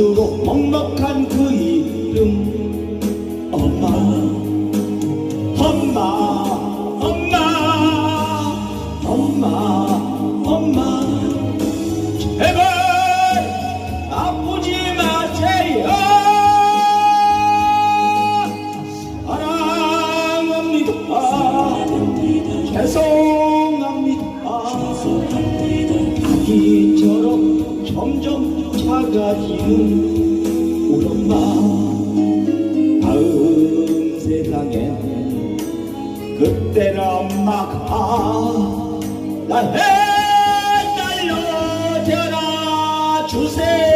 갈수록 먹먹한 그 이름. 엄마 엄마 엄마 엄마 엄마. 제발 아프지 마세요. 사랑합니다. 죄송합니다. 아기 점점 작아지는 우리 엄마. 다음 세상엔 그때는 엄마가 나해 달려져라 주세요.